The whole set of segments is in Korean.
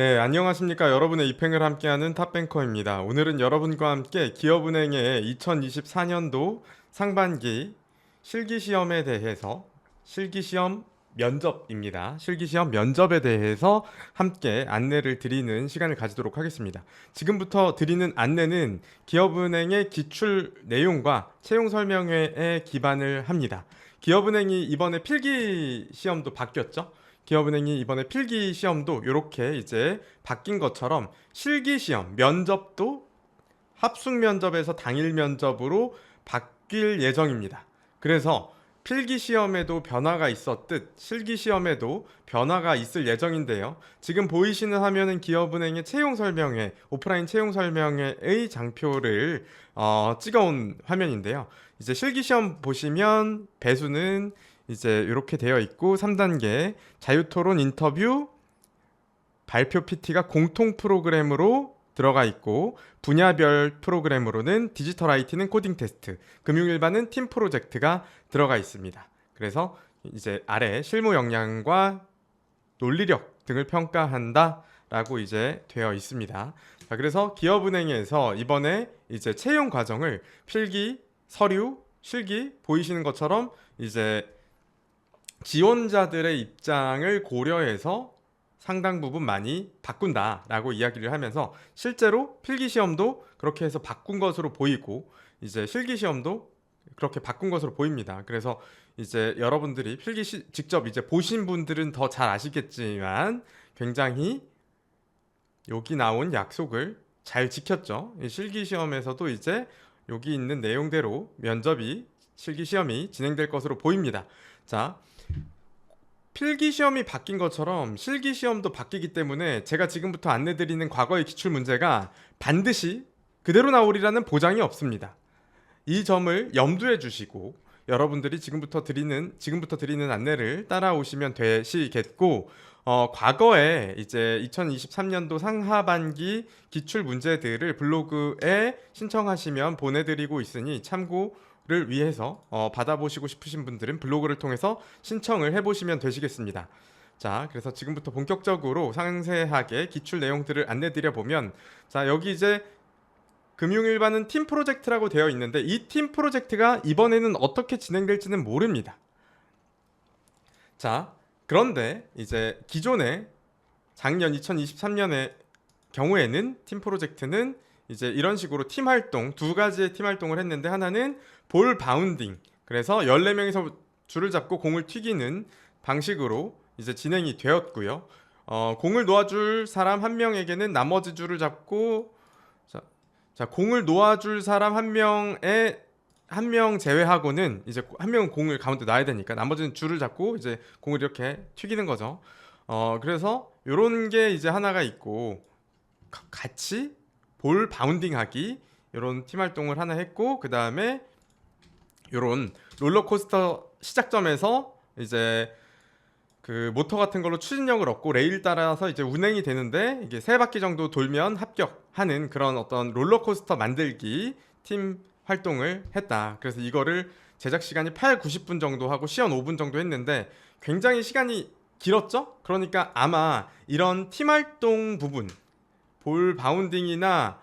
네, 안녕하십니까. 여러분의 입행을 함께하는 탑뱅커입니다. 오늘은 여러분과 함께 기업은행의 2024년도 상반기 실기시험에 대해서 실기시험 면접입니다. 실기시험 면접에 대해서 함께 안내를 드리는 시간을 가지도록 하겠습니다. 지금부터 드리는 안내는 기업은행의 기출 내용과 채용 설명회에 기반을 합니다. 기업은행이 이번에 필기 시험도 바뀌었죠? 기업은행이 이번에 필기 시험도 이렇게 이제 바뀐 것처럼 실기 시험 면접도 합숙 면접에서 당일 면접으로 바뀔 예정입니다. 그래서 필기 시험에도 변화가 있었듯 실기 시험에도 변화가 있을 예정인데요. 지금 보이시는 화면은 기업은행의 채용 설명회, 오프라인 채용 설명회의 장표를 어, 찍어온 화면인데요. 이제 실기 시험 보시면 배수는 이제 이렇게 되어 있고 3단계 자유토론 인터뷰 발표 PT가 공통 프로그램으로 들어가 있고 분야별 프로그램으로는 디지털 IT는 코딩 테스트, 금융 일반은 팀 프로젝트가 들어가 있습니다. 그래서 이제 아래 실무 역량과 논리력 등을 평가한다라고 이제 되어 있습니다. 자, 그래서 기업은행에서 이번에 이제 채용 과정을 필기, 서류, 실기 보이시는 것처럼 이제 지원자들의 입장을 고려해서 상당 부분 많이 바꾼다라고 이야기를 하면서 실제로 필기 시험도 그렇게 해서 바꾼 것으로 보이고 이제 실기 시험도 그렇게 바꾼 것으로 보입니다. 그래서 이제 여러분들이 필기 시, 직접 이제 보신 분들은 더 잘 아시겠지만 굉장히 여기 나온 약속을 잘 지켰죠. 이 실기 시험에서도 이제 여기 있는 내용대로 면접이 실기 시험이 진행될 것으로 보입니다. 자, 필기 시험이 바뀐 것처럼 실기 시험도 바뀌기 때문에 제가 지금부터 안내드리는 과거의 기출 문제가 반드시 그대로 나오리라는 보장이 없습니다. 이 점을 염두에 주시고 여러분들이 지금부터 드리는 지금부터 드리는 안내를 따라오시면 되시겠고 어, 과거에 이제 2023년도 상하반기 기출 문제들을 블로그에 신청하시면 보내드리고 있으니 참고 를 위해서 어, 받아보시고 싶으신 분들은 블로그를 통해서 신청을 해보시면 되시겠습니다. 자, 그래서 지금부터 본격적으로 상세하게 기출 내용들을 안내드려 보면 자 여기 이제 금융일반은 팀 프로젝트라고 되어 있는데 이 팀 프로젝트가 이번에는 어떻게 진행될지는 모릅니다. 자, 그런데 이제 기존에 작년 2023년의 경우에는 팀 프로젝트는 이제 이런 식으로 팀 활동 두 가지의 팀 활동을 했는데 하나는 볼 바운딩 그래서 14명이서 줄을 잡고 공을 튀기는 방식으로 이제 진행이 되었고요. 어, 공을 놓아줄 사람 한 명에게는 나머지 줄을 잡고 자, 자 공을 놓아줄 사람 한 명의 한명 제외하고는 이제 한 명은 공을 가운데 놔야 되니까 나머지는 줄을 잡고 이제 공을 이렇게 튀기는 거죠. 어 그래서 요런 게 이제 하나가 있고 가- 같이 볼 바운딩 하기 요런 팀 활동을 하나 했고 그 다음에 요런 롤러코스터 시작점에서 이제 그 모터 같은 걸로 추진력을 얻고 레일 따라서 이제 운행이 되는데 이게 세 바퀴 정도 돌면 합격하는 그런 어떤 롤러코스터 만들기 팀 활동을 했다. 그래서 이거를 제작 시간이 8, 90분 정도 하고 시연 5분 정도 했는데 굉장히 시간이 길었죠? 그러니까 아마 이런 팀 활동 부분 볼 바운딩이나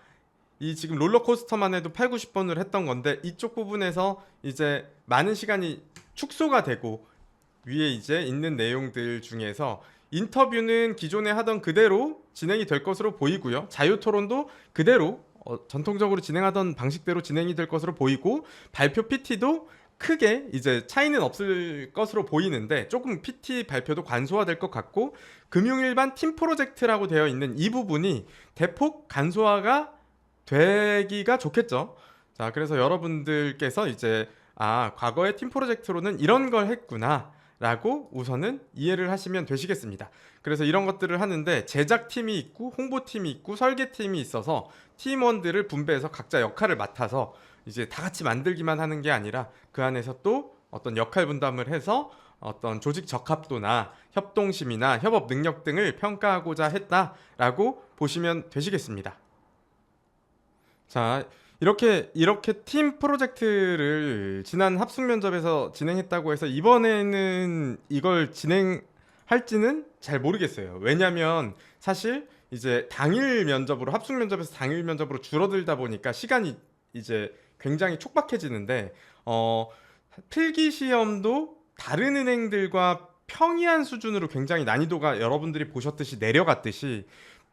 이 지금 롤러코스터만 해도 8, 90번을 했던 건데 이쪽 부분에서 이제 많은 시간이 축소가 되고 위에 이제 있는 내용들 중에서 인터뷰는 기존에 하던 그대로 진행이 될 것으로 보이고요. 자유 토론도 그대로 어, 전통적으로 진행하던 방식대로 진행이 될 것으로 보이고 발표 PT도 크게 이제 차이는 없을 것으로 보이는데 조금 PT 발표도 간소화될 것 같고 금융일반 팀 프로젝트라고 되어 있는 이 부분이 대폭 간소화가 되기가 좋겠죠. 자, 그래서 여러분들께서 이제 아, 과거의 팀 프로젝트로는 이런 걸 했구나. 라고 우선은 이해를 하시면 되시겠습니다. 그래서 이런 것들을 하는데 제작팀이 있고 홍보팀이 있고 설계팀이 있어서 팀원들을 분배해서 각자 역할을 맡아서 이제 다 같이 만들기만 하는 게 아니라 그 안에서 또 어떤 역할 분담을 해서 어떤 조직 적합도나 협동심이나 협업 능력 등을 평가하고자 했다라고 보시면 되시겠습니다. 자, 이렇게 이렇게 팀 프로젝트를 지난 합숙 면접에서 진행했다고 해서 이번에는 이걸 진행할지는 잘 모르겠어요. 왜냐면 사실 이제 당일 면접으로 합숙 면접에서 당일 면접으로 줄어들다 보니까 시간이 이제 굉장히 촉박해지는데 어 필기 시험도 다른 은행들과 평이한 수준으로 굉장히 난이도가 여러분들이 보셨듯이 내려갔듯이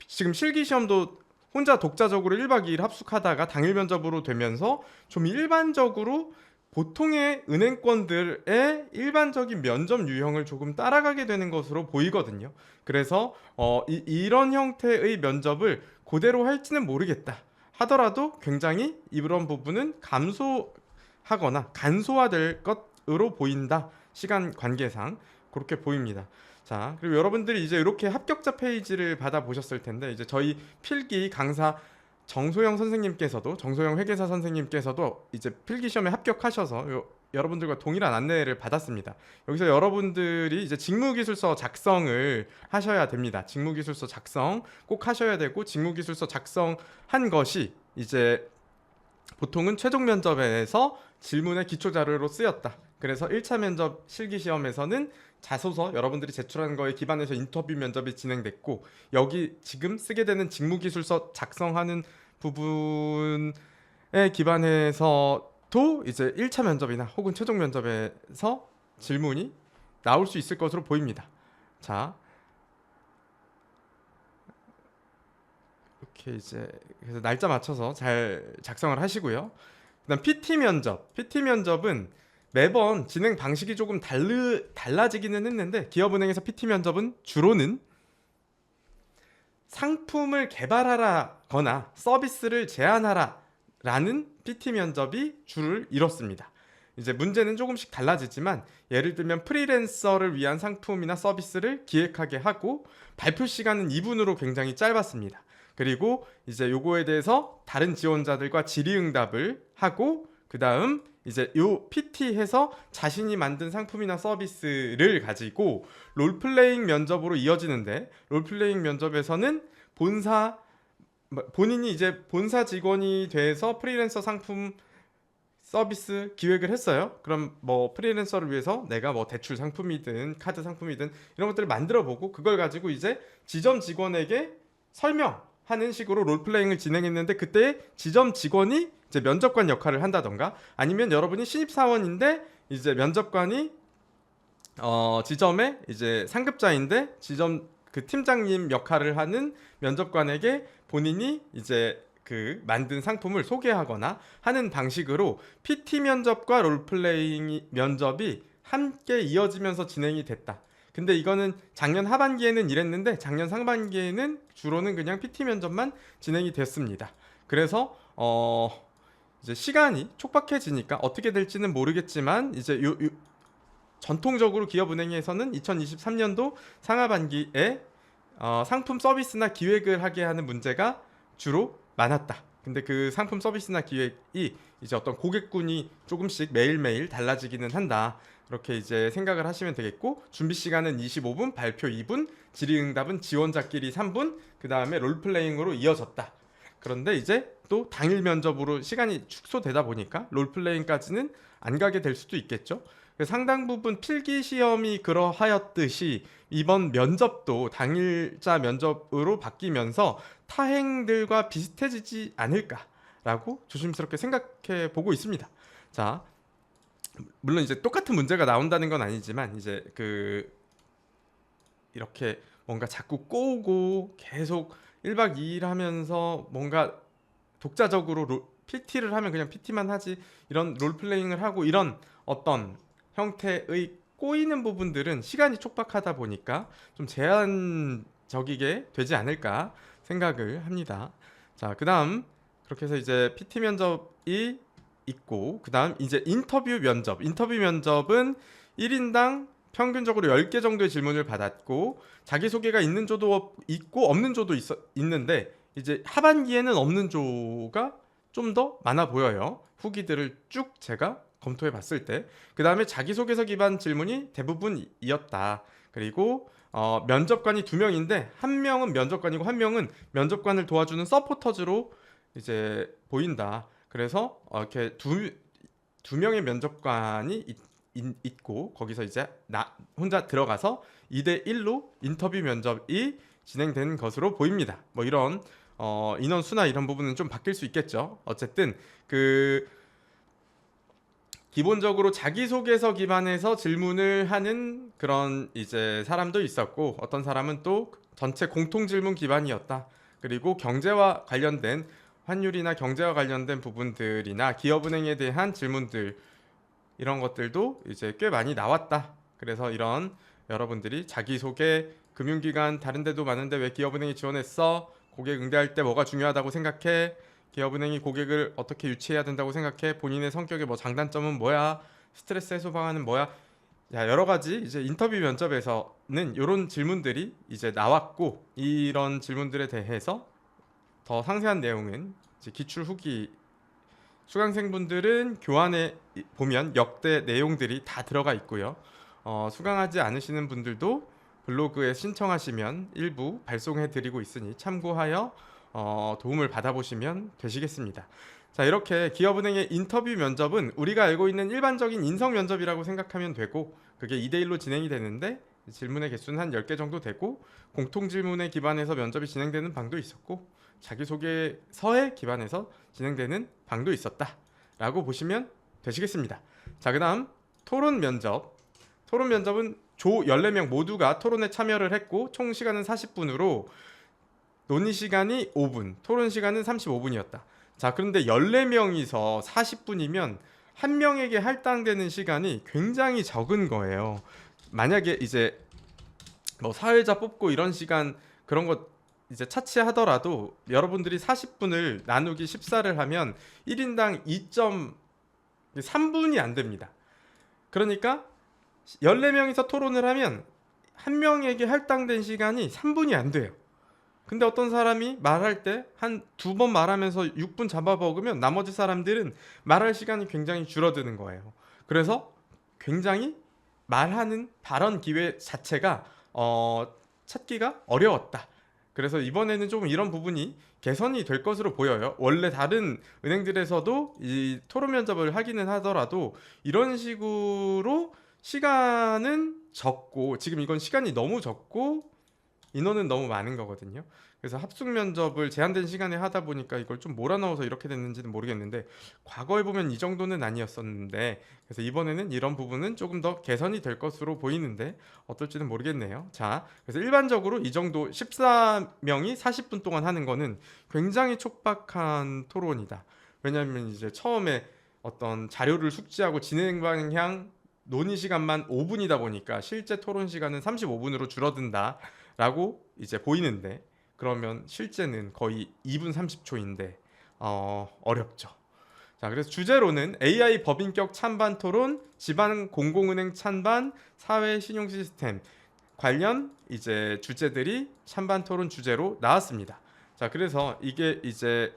지금 실기 시험도 혼자 독자적으로 1박 2일 합숙하다가 당일 면접으로 되면서 좀 일반적으로 보통의 은행권들의 일반적인 면접 유형을 조금 따라가게 되는 것으로 보이거든요. 그래서 어, 이, 이런 형태의 면접을 그대로 할지는 모르겠다. 하더라도 굉장히 이런 부분은 감소하거나 간소화될 것으로 보인다. 시간 관계상 그렇게 보입니다. 자, 그리고 여러분들이 이제 이렇게 합격자 페이지를 받아 보셨을 텐데 이제 저희 필기 강사 정소영 선생님께서도 정소영 회계사 선생님께서도 이제 필기 시험에 합격하셔서 요- 여러분들과 동일한 안내를 받았습니다. 여기서 여러분들이 이제 직무기술서 작성을 하셔야 됩니다. 직무기술서 작성 꼭 하셔야 되고 직무기술서 작성한 것이 이제 보통은 최종 면접에서 질문의 기초 자료로 쓰였다. 그래서 1차 면접 실기 시험에서는 자소서 여러분들이 제출한 거에 기반해서 인터뷰 면접이 진행됐고 여기 지금 쓰게 되는 직무기술서 작성하는 부분에 기반해서도 이제 1차 면접이나 혹은 최종 면접에서 질문이 나올 수 있을 것으로 보입니다. 자, 이렇게 이제 그래서 날짜 맞춰서 잘 작성을 하시고요. 그다음 PT 면접. PT 면접은 매번 진행 방식이 조금 달르, 달라지기는 했는데 기업은행에서 PT 면접은 주로는 상품을 개발하라거나 서비스를 제안하라라는 PT 면접이 줄을 이뤘습니다. 이제 문제는 조금씩 달라지지만 예를 들면 프리랜서를 위한 상품이나 서비스를 기획하게 하고 발표 시간은 2분으로 굉장히 짧았습니다. 그리고 이제 요거에 대해서 다른 지원자들과 질의응답을 하고 그 다음 이제 요 PT해서 자신이 만든 상품이나 서비스를 가지고 롤플레잉 면접으로 이어지는데 롤플레잉 면접에서는 본사 뭐, 본인이 이제 본사 직원이 돼서 프리랜서 상품 서비스 기획을 했어요. 그럼 뭐 프리랜서를 위해서 내가 뭐 대출 상품이든 카드 상품이든 이런 것들을 만들어 보고 그걸 가지고 이제 지점 직원에게 설명 하는 식으로 롤플레잉을 진행했는데 그때 지점 직원이 이제 면접관 역할을 한다던가 아니면 여러분이 신입 사원인데 이제 면접관이 어 지점에 이제 상급자인데 지점 그 팀장님 역할을 하는 면접관에게 본인이 이제 그 만든 상품을 소개하거나 하는 방식으로 PT 면접과 롤플레잉 면접이 함께 이어지면서 진행이 됐다. 근데 이거는 작년 하반기에는 이랬는데 작년 상반기에는 주로는 그냥 PT 면접만 진행이 됐습니다. 그래서 어 이제 시간이 촉박해지니까 어떻게 될지는 모르겠지만 이제 요, 요 전통적으로 기업은행에서는 2023년도 상하반기에 어, 상품 서비스나 기획을 하게 하는 문제가 주로 많았다. 근데 그 상품 서비스나 기획이 이제 어떤 고객군이 조금씩 매일매일 달라지기는 한다. 그렇게 이제 생각을 하시면 되겠고 준비 시간은 25분, 발표 2분, 질의응답은 지원자끼리 3분, 그 다음에 롤플레잉으로 이어졌다. 그런데 이제 또 당일 면접으로 시간이 축소되다 보니까 롤플레잉까지는 안 가게 될 수도 있겠죠. 그 상당 부분 필기 시험이 그러하였듯이 이번 면접도 당일자 면접으로 바뀌면서 타행들과 비슷해지지 않을까라고 조심스럽게 생각해 보고 있습니다. 자, 물론 이제 똑같은 문제가 나온다는 건 아니지만 이제 그 이렇게 뭔가 자꾸 꼬우고 계속 1박 2일 하면서 뭔가 독자적으로 로, PT를 하면 그냥 PT만 하지 이런 롤플레잉을 하고 이런 어떤 형태의 꼬이는 부분들은 시간이 촉박하다 보니까 좀 제한적이게 되지 않을까 생각을 합니다. 자, 그 다음 그렇게 해서 이제 PT 면접이 있고 그 다음 이제 인터뷰 면접. 인터뷰 면접은 1인당 평균적으로 10개 정도의 질문을 받았고 자기소개가 있는 조도 있고 없는 조도 있어, 있는데 이제 하반기에는 없는 조가 좀 더 많아 보여요. 후기들을 쭉 제가 검토해 봤을 때. 그 다음에 자기소개서 기반 질문이 대부분이었다. 그리고 어, 면접관이 두 명인데 한 명은 면접관이고 한 명은 면접관을 도와주는 서포터즈로 이제 보인다. 그래서 어, 이렇게 두, 두 명의 면접관이 있, 있- 있고 거기서 이제 나 혼자 들어가서 2대 1로 인터뷰 면접이 진행된 것으로 보입니다. 뭐 이런 어, 인원 수나 이런 부분은 좀 바뀔 수 있겠죠. 어쨌든 그 기본적으로 자기소개서 기반에서 질문을 하는 그런 이제 사람도 있었고 어떤 사람은 또 전체 공통 질문 기반이었다. 그리고 경제와 관련된 환율이나 경제와 관련된 부분들이나 기업은행에 대한 질문들 이런 것들도 이제 꽤 많이 나왔다. 그래서 이런 여러분들이 자기소개 금융기관 다른 데도 많은데 왜 기업은행이 지원했어? 고객 응대할 때 뭐가 중요하다고 생각해? 기업은행이 고객을 어떻게 유치해야 된다고 생각해? 본인의 성격의 뭐 장단점은 뭐야? 스트레스 해소 방안은 뭐야? 야, 여러 가지 이제 인터뷰 면접에서는 이런 질문들이 이제 나왔고 이런 질문들에 대해서 더 상세한 내용은 이제 기출 후기 수강생분들은 교환에 이- 보면 역대 내용들이 다 들어가 있고요. 어, 수강하지 않으시는 분들도 블로그에 신청하시면 일부 발송해 드리고 있으니 참고하여 어, 도움을 받아보시면 되시겠습니다. 자 이렇게 기업은행의 인터뷰 면접은 우리가 알고 있는 일반적인 인성 면접이라고 생각하면 되고 그게 2대1로 진행이 되는데 질문의 개수는 한 10개 정도 되고 공통 질문에 기반해서 면접이 진행되는 방도 있었고 자기소개서에 기반해서 진행되는 방도 있었다 라고 보시면 되시겠습니다. 자 그 다음 토론 면접 토론 면접은 조 14명 모두가 토론에 참여를 했고 총 시간은 40분으로 논의 시간이 5분, 토론 시간은 35분이었다. 자, 그런데 14명이서 40분이면 한 명에게 할당되는 시간이 굉장히 적은 거예요. 만약에 이제 뭐 사회자 뽑고 이런 시간 그런 것 이제 차치하더라도 여러분들이 40분을 나누기 14를 하면 1인당 2.3분이 안 됩니다. 그러니까 14명이서 토론을 하면 한 명에게 할당된 시간이 3분이 안 돼요. 근데 어떤 사람이 말할 때 한 두 번 말하면서 6분 잡아먹으면 나머지 사람들은 말할 시간이 굉장히 줄어드는 거예요. 그래서 굉장히 말하는 발언 기회 자체가 어, 찾기가 어려웠다. 그래서 이번에는 좀 이런 부분이 개선이 될 것으로 보여요. 원래 다른 은행들에서도 이 토론 면접을 하기는 하더라도 이런 식으로 시간은 적고 지금 이건 시간이 너무 적고 인원은 너무 많은 거거든요. 그래서 합숙 면접을 제한된 시간에 하다 보니까 이걸 좀 몰아넣어서 이렇게 됐는지는 모르겠는데 과거에 보면 이 정도는 아니었었는데 그래서 이번에는 이런 부분은 조금 더 개선이 될 것으로 보이는데 어떨지는 모르겠네요. 자, 그래서 일반적으로 이 정도 14명이 40분 동안 하는 거는 굉장히 촉박한 토론이다. 왜냐하면 이제 처음에 어떤 자료를 숙지하고 진행 방향 논의 시간만 5분이다 보니까 실제 토론 시간은 35분으로 줄어든다 라고 이제 보이는데 그러면 실제는 거의 2분 30초인데 어, 어렵죠. 자, 그래서 주제로는 AI 법인격 찬반 토론, 지방 공공은행 찬반, 사회 신용 시스템 관련 이제 주제들이 찬반 토론 주제로 나왔습니다. 자, 그래서 이게 이제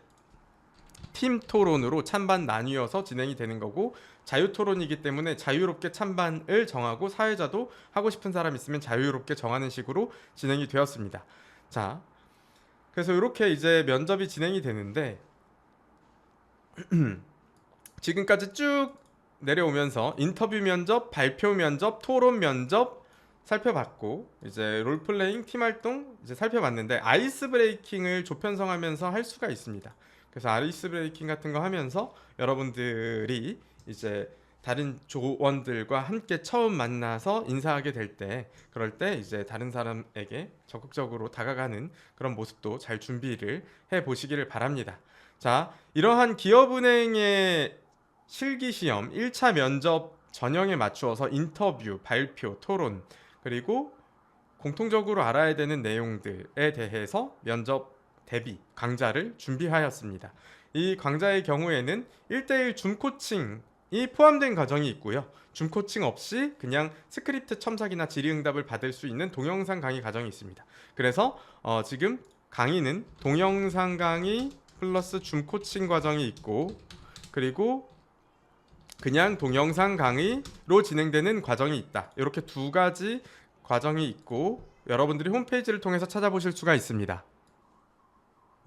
팀 토론으로 찬반 나뉘어서 진행이 되는 거고 자유 토론이기 때문에 자유롭게 찬반을 정하고 사회자도 하고 싶은 사람 있으면 자유롭게 정하는 식으로 진행이 되었습니다. 자, 그래서 이렇게 이제 면접이 진행이 되는데 지금까지 쭉 내려오면서 인터뷰 면접, 발표 면접, 토론 면접 살펴봤고 이제 롤플레잉 팀 활동 이제 살펴봤는데 아이스 브레이킹을 조편성하면서 할 수가 있습니다. 그래서 아이스 브레이킹 같은 거 하면서 여러분들이 이제 다른 조원들과 함께 처음 만나서 인사하게 될 때 그럴 때 이제 다른 사람에게 적극적으로 다가가는 그런 모습도 잘 준비를 해 보시기를 바랍니다. 자, 이러한 기업은행의 실기 시험 1차 면접 전형에 맞추어서 인터뷰, 발표, 토론 그리고 공통적으로 알아야 되는 내용들에 대해서 면접 대비 강좌를 준비하였습니다. 이 강좌의 경우에는 1대1 줌 코칭 이 포함된 과정이 있고요. 줌 코칭 없이 그냥 스크립트 첨삭이나 질의응답을 받을 수 있는 동영상 강의 과정이 있습니다. 그래서 어, 지금 강의는 동영상 강의 플러스 줌 코칭 과정이 있고 그리고 그냥 동영상 강의로 진행되는 과정이 있다. 이렇게 두 가지 과정이 있고 여러분들이 홈페이지를 통해서 찾아보실 수가 있습니다.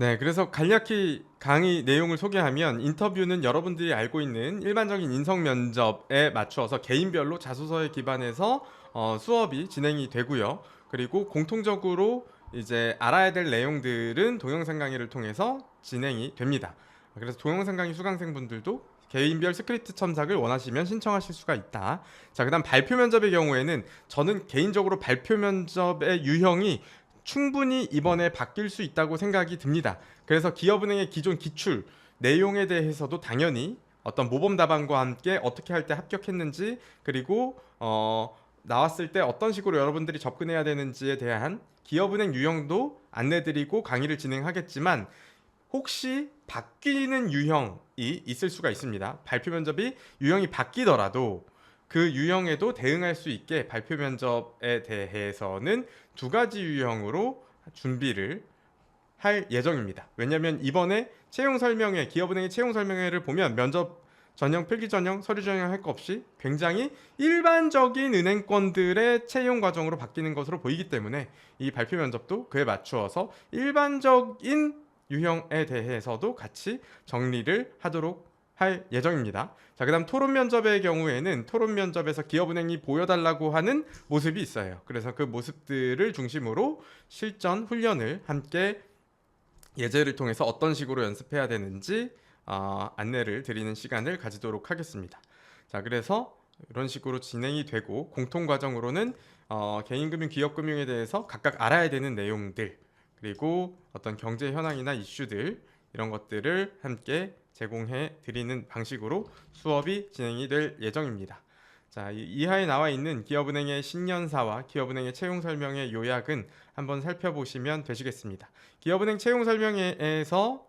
네, 그래서 간략히 강의 내용을 소개하면 인터뷰는 여러분들이 알고 있는 일반적인 인성 면접에 맞추어서 개인별로 자소서에 기반해서 어, 수업이 진행이 되고요. 그리고 공통적으로 이제 알아야 될 내용들은 동영상 강의를 통해서 진행이 됩니다. 그래서 동영상 강의 수강생분들도 개인별 스크립트 첨삭을 원하시면 신청하실 수가 있다. 자, 그다음 발표 면접의 경우에는 저는 개인적으로 발표 면접의 유형이 충분히 이번에 바뀔 수 있다고 생각이 듭니다. 그래서 기업은행의 기존 기출 내용에 대해서도 당연히 어떤 모범 답안과 함께 어떻게 할 때 합격했는지 그리고 어 나왔을 때 어떤 식으로 여러분들이 접근해야 되는지에 대한 기업은행 유형도 안내드리고 강의를 진행하겠지만 혹시 바뀌는 유형이 있을 수가 있습니다. 발표 면접이 유형이 바뀌더라도 그 유형에도 대응할 수 있게 발표 면접에 대해서는 두 가지 유형으로 준비를 할 예정입니다. 왜냐하면 이번에 채용 설명회, 기업은행의 채용 설명회를 보면 면접 전형, 필기 전형, 서류 전형 할거 없이 굉장히 일반적인 은행권들의 채용 과정으로 바뀌는 것으로 보이기 때문에 이 발표 면접도 그에 맞추어서 일반적인 유형에 대해서도 같이 정리를 하도록 할 예정입니다. 자, 그다음 토론 면접의 경우에는 토론 면접에서 기업은행이 보여달라고 하는 모습이 있어요. 그래서 그 모습들을 중심으로 실전 훈련을 함께 예제를 통해서 어떤 식으로 연습해야 되는지 어, 안내를 드리는 시간을 가지도록 하겠습니다. 자, 그래서 이런 식으로 진행이 되고 공통 과정으로는 어, 개인금융, 기업금융에 대해서 각각 알아야 되는 내용들 그리고 어떤 경제 현황이나 이슈들 이런 것들을 함께 제공해 드리는 방식으로 수업이 진행이 될 예정입니다. 자, 이- 이하에 나와 있는 기업은행의 신년사와 기업은행의 채용 설명의 요약은 한번 살펴보시면 되시겠습니다. 기업은행 채용 설명회에서는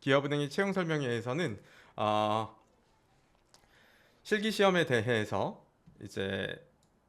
기업은행의 채용 설명회에서는 어, 실기 시험에 대해서 이제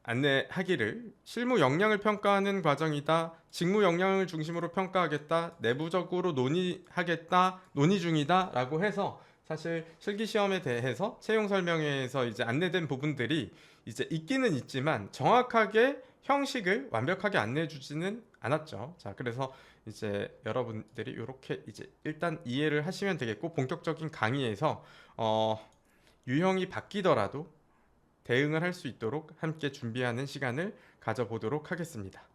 안내하기를 실무 역량을 평가하는 과정이다. 직무 역량을 중심으로 평가하겠다. 내부적으로 논의하겠다. 논의 중이다라고 해서 사실 실기 시험에 대해서 채용 설명회에서 이제 안내된 부분들이 이제 있기는 있지만 정확하게 형식을 완벽하게 안내해 주지는 않았죠. 자, 그래서 이제 여러분들이 이렇게 이제 일단 이해를 하시면 되겠고 본격적인 강의에서 어 유형이 바뀌더라도 대응을 할 수 있도록 함께 준비하는 시간을 가져보도록 하겠습니다.